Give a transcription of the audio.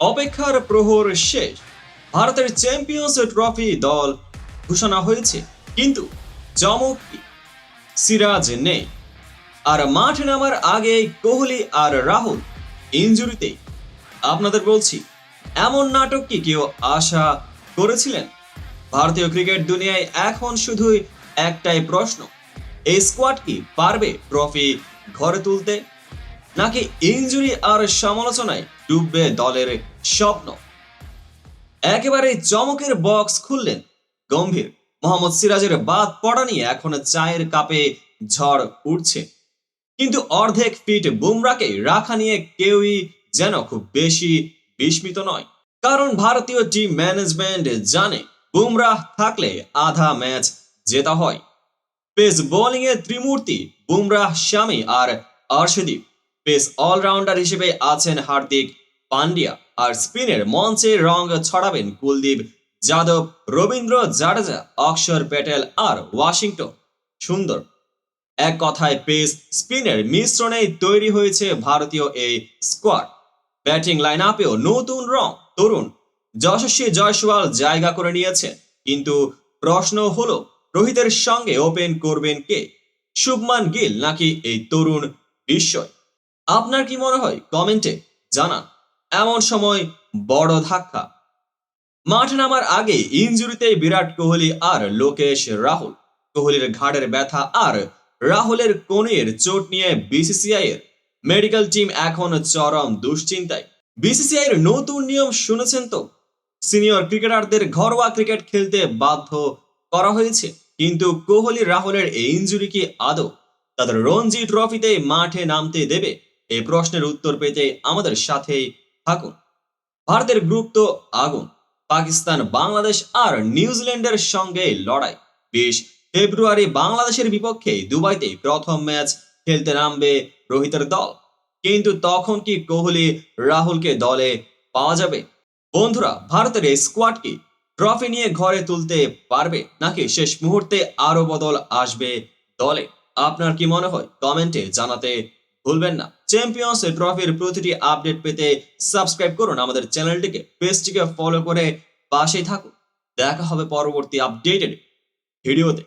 অপেক্ষার প্রহর শেষ। ভারতের চ্যাম্পিয়ন্স ট্রফি দল ঘোষণা হয়েছে, কিন্তু চমক সিরাজ নেই। আর মাঠে নামার আগে কোহলি আর রাহুল ইনজুরিতেই। আপনাদের বলছি, এমন নাটক কি কেউ আশা করেছিলেন? ভারতীয় ক্রিকেট দুনিয়ায় এখন শুধুই একটাই প্রশ্ন, এই স্কোয়াড কি পারবে ট্রফি ঘরে তুলতে? নাকি ইনজুরি আর সমালোচনায় ডুববে দলের স্বপ্ন? একেবারে চমকের বক্স খুললেন গম্ভীর। মোহাম্মদ সিরাজের বাদ পড়া নিয়ে এখন চায়ের কাপে ঝড় উঠছে। কিন্তু অর্ধেক ফিট বুমরাকে রাখা নিয়ে কেউই যেন খুব বেশি বিস্মিত নয়। কারণ ভারতীয় টিম ম্যানেজমেন্ট জানে, বুমরাহ থাকলে আধা ম্যাচ জেতা হয়। পেস বোলিং এ ত্রিমূর্তি, বুমরাহ স্বামী আর অর্শদীপ পেস অলরাউন্ডার হিসেবে আছেন হার্দিক পান্ডিয়া আর স্পিনের মঞ্চে রং ছড়াবেন কুলদীপ যাদব, রবীন্দ্র জাডেজা, অক্ষর প্যাটেল আর ওয়াশিংটন। সুন্দর। এক কথায় পেস স্পিনের মিশ্রণেই তৈরি হয়েছে ভারতীয় এই স্কোয়াড। ব্যাটিং লাইন আপেও নতুন রং। তরুণ যশস্বী জয়সওয়াল জায়গা করে নিয়েছে কিন্তু প্রশ্ন হলো, রোহিতের সঙ্গে ওপেন করবেন কে? শুভমান গিল নাকি এই তরুণ বিস্ময়? আপনার কি মনে হয়? কমেন্টে জানান। এমন সময় বড় ধাক্কা। মাঠ নামার আগে ইনজুরিতে বিরাট কোহলি আর লোকেশ রাহুল। কোহলির ঘাড়ের ব্যথা আর রাহুলের কনের চোট নিয়ে বিসিসিআই এর মেডিকেল টিম এখন চরম দুশ্চিন্তায়। বিসিসিআই এর নতুন নিয়ম শুনেছেন তো? সিনিয়র ক্রিকেটারদের ঘরোয়া ক্রিকেট খেলতে বাধ্য করা হয়েছে। কিন্তু কোহলি রাহুলের এই ইনজুরি কি আদৌ? তাদের রঞ্জি ট্রফিতে মাঠে নামতে দেবে? এই প্রশ্নের উত্তর পেতে আমাদের সাথেই থাকুন। ভারতের গ্রুপ তো আগুন। পাকিস্তান, বাংলাদেশ আর নিউজিল্যান্ডের সঙ্গে লড়াই। বিশ ফেব্রুয়ারি বাংলাদেশের বিপক্ষে দুবাইতে প্রথম ম্যাচ খেলতে নামবে রোহিতের দল। কিন্তু তখন কি কোহলি রাহুলকে দলে পাওয়া যাবে? বন্ধুরা, ভারতের এই স্কোয়াড কি ট্রফি নিয়ে ঘরে তুলতে পারবে? নাকি শেষ মুহূর্তে আরও বদল আসবে দলে? আপনার কি মনে হয়? কমেন্টে জানাতে ভুলবেন না। চ্যাম্পিয়ন্স ট্রফির প্রতিটি আপডেট পেতে সাবস্ক্রাইব করুন আমাদের চ্যানেলটিকে পেজটিকে ফলো করে পাশেই থাকুন। দেখা হবে পরবর্তী আপডেটেড ভিডিওতে।